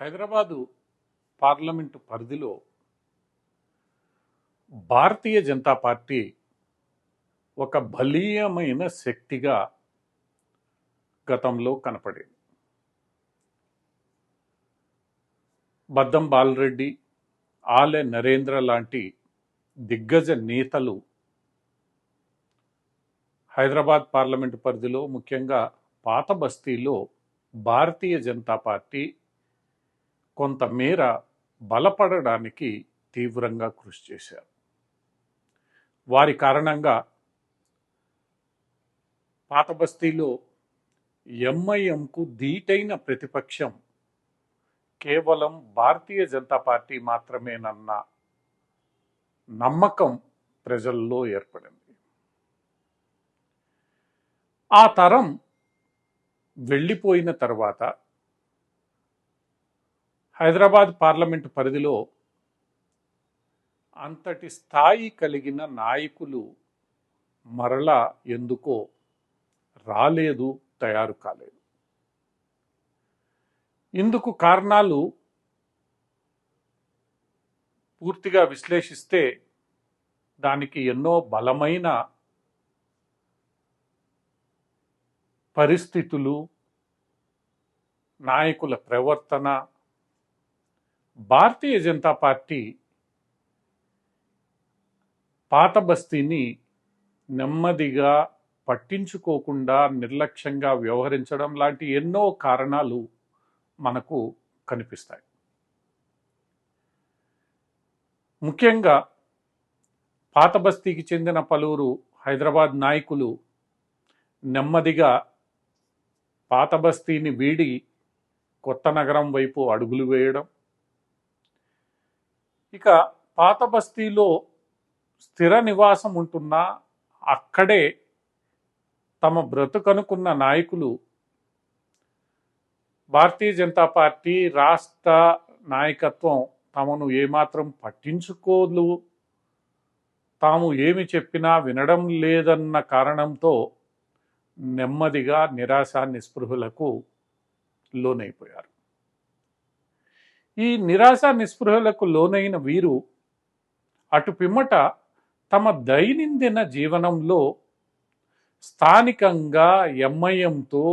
Hyderabad parliament పరిధిలో Bharatiya Janata party ఒక బలీయమైన శక్తిగా గతంలో కనపడేది. బద్దం బాలరెడ్డి ఆలె నరేంద్ర లాంటి దిగ్గజ నేతలు హైదరాబాద్ పార్లమెంటు పరిధిలో ముఖ్యంగా పాత బస్తీలో భారతీయ జనతా పార్టీ కొంతమేర బలపడడానికి తీవ్రంగా కృషి చేశారు. వారి కారణంగా పాత బస్తీలో ఎంఐఎంకు ధీటైన ప్రతిపక్షం కేవలం భారతీయ జనతా పార్టీ మాత్రమేనన్న నమ్మకం ప్రజల్లో ఏర్పడింది. ఆ తరం వెళ్ళిపోయిన తర్వాత హైదరాబాద్ పార్లమెంటు పరిధిలో అంతటి స్థాయి కలిగిన నాయకులు మరలా ఎందుకో రాలేదు తయారు కాలేదు. ఇందుకు కారణాలు పూర్తిగా విశ్లేషిస్తే దానికి ఎన్నో బలమైన పరిస్థితులు నాయకుల ప్రవర్తన భారతీయ జనతా పార్టీ పాత బస్తీని నెమ్మదిగా పట్టించుకోకుండా నిర్లక్ష్యంగా వ్యవహరించడం లాంటి ఎన్నో కారణాలు మనకు కనిపిస్తాయి. ముఖ్యంగా పాత బస్తీకి చెందిన పలువురు హైదరాబాద్ నాయకులు నెమ్మదిగా పాత బస్తీని వీడి కొత్త నగరం వైపు అడుగులు వేయడం ఇక పాత బస్తీలో స్థిర నివాసం ఉంటున్నా అక్కడే తమ బ్రతుకనుకున్న నాయకులు భారతీయ జనతా పార్టీ రాష్ట్ర నాయకత్వం తమను ఏమాత్రం పట్టించుకోదు. తాము ఏమి చెప్పినా వినడం లేదన్న కారణంతో నెమ్మదిగా నిరాశ నిస్పృహులకు లోనైపోయారు. ఈ నిరాశ నిస్పృహలకు లోనైన వీరు అటు పిమ్మట తమ దైనందిన జీవనంలో స్థానికంగా ఎంఐఎంతో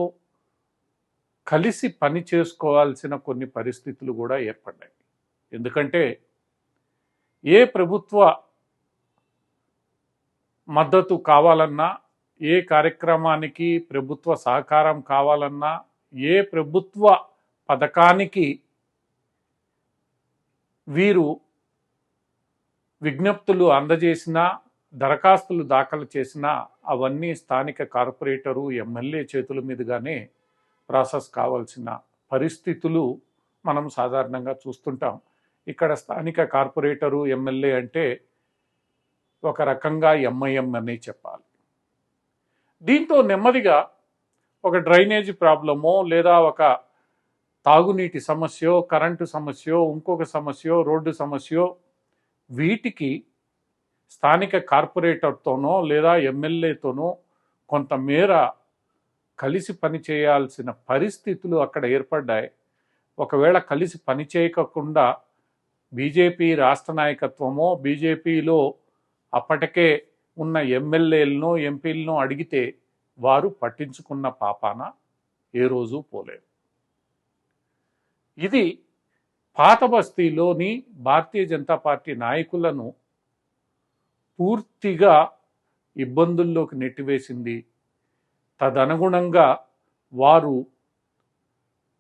కలిసి పని చేసుకోవాల్సిన కొన్ని పరిస్థితులు కూడా ఏర్పడ్డాయి. ఎందుకంటే ఏ ప్రభుత్వ మద్దతు కావాలన్నా ఏ కార్యక్రమానికి ప్రభుత్వ సహకారం కావాలన్నా ఏ ప్రభుత్వ పథకానికి వీరు విజ్ఞప్తులు అందజేసినా దరఖాస్తులు దాఖలు చేసినా అవన్నీ స్థానిక కార్పొరేటరు ఎమ్మెల్యే చేతుల మీదుగానే ప్రాసెస్ కావాల్సిన పరిస్థితులు మనం సాధారణంగా చూస్తుంటాం. ఇక్కడ స్థానిక కార్పొరేటరు ఎమ్మెల్యే అంటే ఒక రకంగా ఎంఐఎం అని చెప్పాలి. దీంతో నెమ్మదిగా ఒక డ్రైనేజీ ప్రాబ్లమో లేదా ఒక తాగునీటి సమస్యో కరెంటు సమస్యో ఇంకొక సమస్యో రోడ్డు సమస్యో వీటికి స్థానిక కార్పొరేటర్తోనో లేదా ఎమ్మెల్యేతోనో కొంతమేర కలిసి పనిచేయాల్సిన పరిస్థితులు అక్కడ ఏర్పడ్డాయి. ఒకవేళ కలిసి పని చేయకుండా బీజేపీ రాష్ట్ర నాయకత్వమో బీజేపీలో అప్పటికే ఉన్న ఎమ్మెల్యేలను ఎంపీలను అడిగితే వారు పట్టించుకున్న పాపాన ఏ రోజు పోలేదు. ఇది పాత బస్తీలోని భారతీయ జనతా పార్టీ నాయకులను పూర్తిగా ఇబ్బందుల్లోకి నెట్టివేసింది. తదనుగుణంగా వారు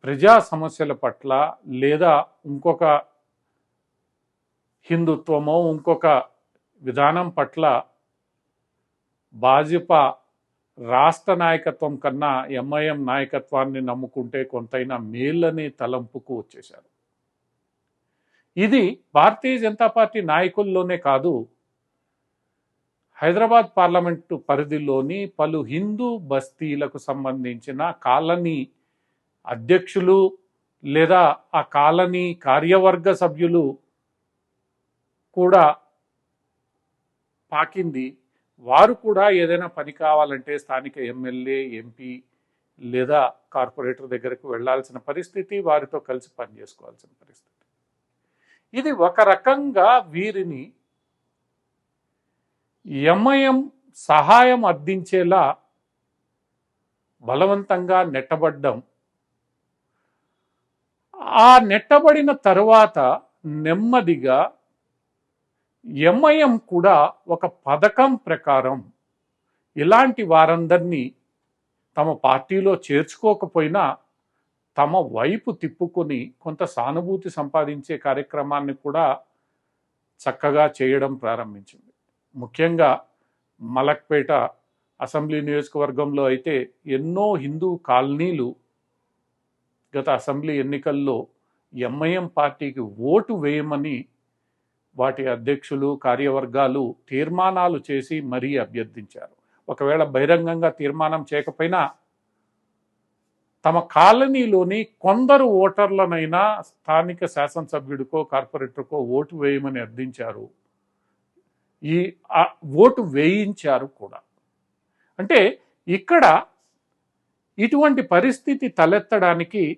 ప్రజా సమస్యల పట్ల లేదా ఇంకొక హిందుత్వమో ఇంకొక విధానం పట్ల భాజపా రాష్ట్ర నాయకత్వం కన్నా ఎంఐఎం నాయకత్వాన్ని నమ్ముకుంటే కొంతైనా మేళ్ళని తలంపుకు వచ్చేశారు. ఇది భారతీయ జనతా పార్టీ నాయకుల్లోనే కాదు హైదరాబాద్ పార్లమెంటు పరిధిలోని పలు హిందూ బస్తీలకు సంబంధించిన కాలనీ అధ్యక్షులు లేదా ఆ కాలనీ కార్యవర్గ సభ్యులు కూడా పాకింది. వారు కూడా ఏదైనా పని కావాలంటే స్థానిక ఎమ్మెల్యే ఎంపీ లేదా కార్పొరేటర్ దగ్గరకు వెళ్ళాల్సిన పరిస్థితి వారితో కలిసి పనిచేసుకోవాల్సిన పరిస్థితి. ఇది ఒక రకంగా వీరిని ఎంఐఎం సహాయం అర్థించేలా బలవంతంగా నెట్టబడ్డం. ఆ నెట్టబడిన తరువాత నెమ్మదిగా ఎంఐఎం కూడా ఒక పథకం ప్రకారం ఇలాంటి వారందరినీ తమ పార్టీలో చేర్చుకోకపోయినా తమ వైపు తిప్పుకొని కొంత సానుభూతి సంపాదించే కార్యక్రమాన్ని కూడా చక్కగా చేయడం ప్రారంభించింది. ముఖ్యంగా మలక్పేట అసెంబ్లీ నియోజకవర్గంలో అయితే ఎన్నో హిందూ కాలనీలు గత అసెంబ్లీ ఎన్నికల్లో ఎంఐఎం పార్టీకి ఓటు వేయమని వాటి అధ్యక్షులు కార్యవర్గాలు తీర్మానాలు చేసి మరీ అభ్యర్థించారు. ఒకవేళ బహిరంగంగా తీర్మానం చేయకపోయినా తమ కాలనీలోని కొందరు ఓటర్లనైనా స్థానిక శాసనసభ్యుడికో కార్పొరేటర్కో ఓటు వేయమని అర్థించారు. ఈ ఓటు వేయించారు కూడా. అంటే ఇక్కడ ఇటువంటి పరిస్థితి తలెత్తడానికి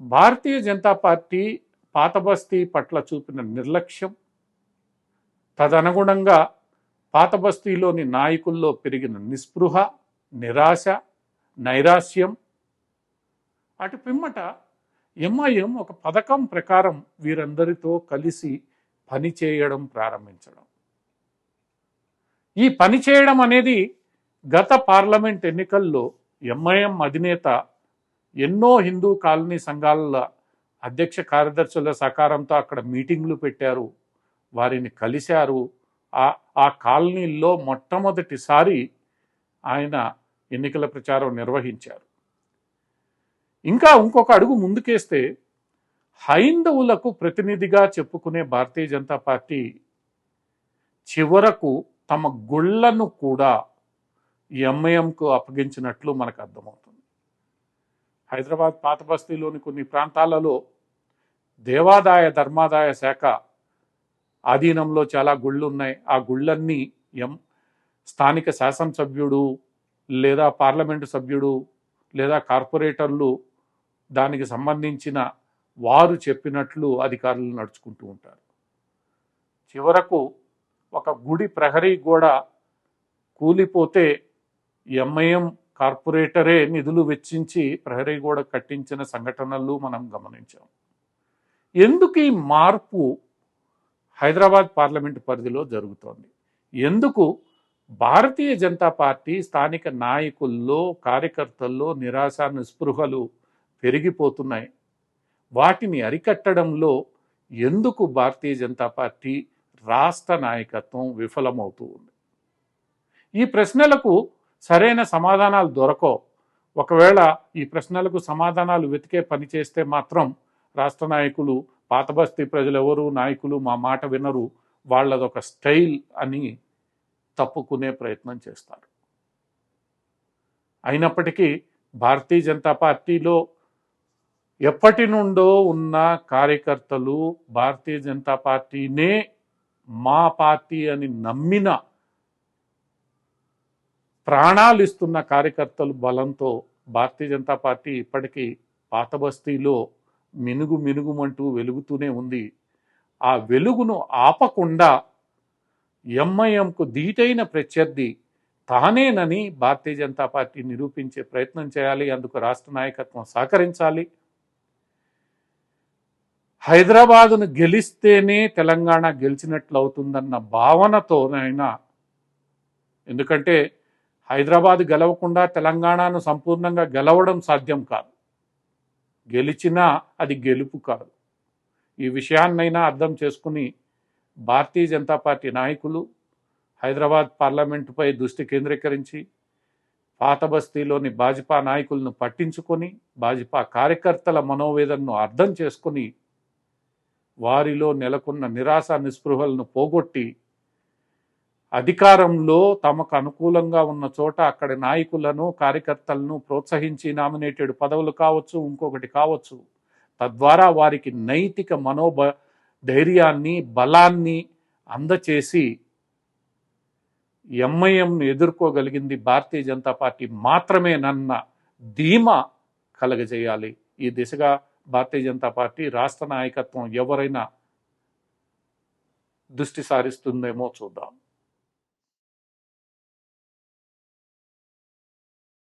భారతీయ జనతా పార్టీ పాత బస్తీ పట్ల చూపిన నిర్లక్ష్యం తదనుగుణంగా పాత బస్తీలోని నాయకుల్లో పెరిగిన నిస్పృహ నిరాశ నైరాశ్యం. అటు పిమ్మట ఎంఐఎం ఒక పథకం ప్రకారం వీరందరితో కలిసి పని చేయడం ప్రారంభించడం. ఈ పని చేయడం అనేది గత పార్లమెంట్ ఎన్నికల్లో ఎంఐఎం అధినేత ఎన్నో హిందూ కాలనీ సంఘాల అధ్యక్ష కార్యదర్శుల సకారంతో అక్కడ మీటింగ్లు పెట్టారు. వారిని కలిశారు. ఆ ఆ కాలనీల్లో మొట్టమొదటిసారి ఆయన ఎన్నికల ప్రచారం నిర్వహించారు. ఇంకా ఇంకొక అడుగు ముందుకేస్తే హైందవులకు ప్రతినిధిగా చెప్పుకునే భారతీయ జనతా పార్టీ చివరకు తమ గుళ్ళను కూడా ఎంఐఎంకు అప్పగించినట్లు మనకు అర్థమవుతుంది. హైదరాబాద్ పాత బస్తీలోని కొన్ని ప్రాంతాలలో దేవాదాయ ధర్మాదాయ శాఖ ఆధీనంలో చాలా గుళ్ళు ఉన్నాయి ఆ గుళ్ళన్నీ ఎం స్థానిక శాసనసభ్యుడు లేదా పార్లమెంటు సభ్యుడు లేదా కార్పొరేటర్లు దానికి సంబంధించిన వారు చెప్పినట్లు అధికారులు నడుచుకుంటూ ఉంటారు. చివరకు ఒక గుడి ప్రహరీ గోడ కూలిపోతే ఎంఐఎం కార్పొరేటరే నిధులు వెచ్చించి ప్రహరీ గోడ కట్టించిన సంఘటనలు మనం గమనించాం. ఎందుకు ఈ మార్పు హైదరాబాద్ పార్లమెంటు పరిధిలో జరుగుతోంది? ఎందుకు భారతీయ జనతా పార్టీ స్థానిక నాయకుల్లో కార్యకర్తల్లో నిరాశ నిస్పృహలు పెరిగిపోతున్నాయి. వాటిని అరికట్టడంలో ఎందుకు భారతీయ జనతా పార్టీ రాష్ట్ర నాయకత్వం విఫలమవుతూ ఉంది? ఈ ప్రశ్నలకు సరైన సమాధానాలు దొరకవు ఒకవేళ ఈ ప్రశ్నలకు సమాధానాలు వెతికే పని చేస్తే మాత్రం రాష్ట్ర నాయకులు పాత బస్తీ ప్రజలు ఎవరు నాయకులు మా మాట వినరు. వాళ్ళదొక స్టైల్ అని తప్పుకునే ప్రయత్నం చేస్తారు. అయినప్పటికీ భారతీయ జనతా పార్టీలో ఎప్పటి నుండో ఉన్న కార్యకర్తలు భారతీయ జనతా పార్టీనే మా పార్టీ అని నమ్మిన ప్రాణాలు ఇస్తున్న కార్యకర్తలు బలంతో భారతీయ జనతా పార్టీ ఇప్పటికీ పాత బస్తీలో మినుగు మినుగుమంటూ వెలుగుతూనే ఉంది. ఆ వెలుగును ఆపకుండా ఎంఐఎంకు ధీటైన ప్రత్యర్థి తానేనని భారతీయ జనతా పార్టీ నిరూపించే ప్రయత్నం చేయాలి అందుకు రాష్ట్ర నాయకత్వం సహకరించాలి. హైదరాబాదును గెలిస్తేనే తెలంగాణ గెలిచినట్లు అవుతుందన్న భావనతోనైనా ఎందుకంటే హైదరాబాద్ గెలవకుండా తెలంగాణను సంపూర్ణంగా గెలవడం సాధ్యం కాదు. గెలిచినా అది గెలుపు కాదు. ఈ విషయాన్నైనా అర్థం చేసుకుని భారతీయ జనతా పార్టీ నాయకులు హైదరాబాద్ పార్లమెంటుపై దృష్టి కేంద్రీకరించి పాత బస్తీలోని భాజపా నాయకులను పట్టించుకొని భాజపా కార్యకర్తల మనోవేదనను అర్థం చేసుకుని వారిలో నెలకొన్న నిరాశ నిస్పృహలను పోగొట్టి అధికారంలో తమకు అనుకూలంగా ఉన్న చోట అక్కడి నాయకులను కార్యకర్తలను ప్రోత్సహించి నామినేటెడ్ పదవులు కావచ్చు ఇంకొకటి కావచ్చు. తద్వారా వారికి నైతిక మనోబ ధైర్యాన్ని బలాన్ని అందచేసి ఎంఐఎంను ఎదుర్కోగలిగింది భారతీయ జనతా పార్టీ మాత్రమే నన్న ధీమా కలగజేయాలి. ఈ దిశగా భారతీయ జనతా పార్టీ రాష్ట్ర నాయకత్వం ఎవరైనా దృష్టి సారిస్తుందేమో చూద్దాం.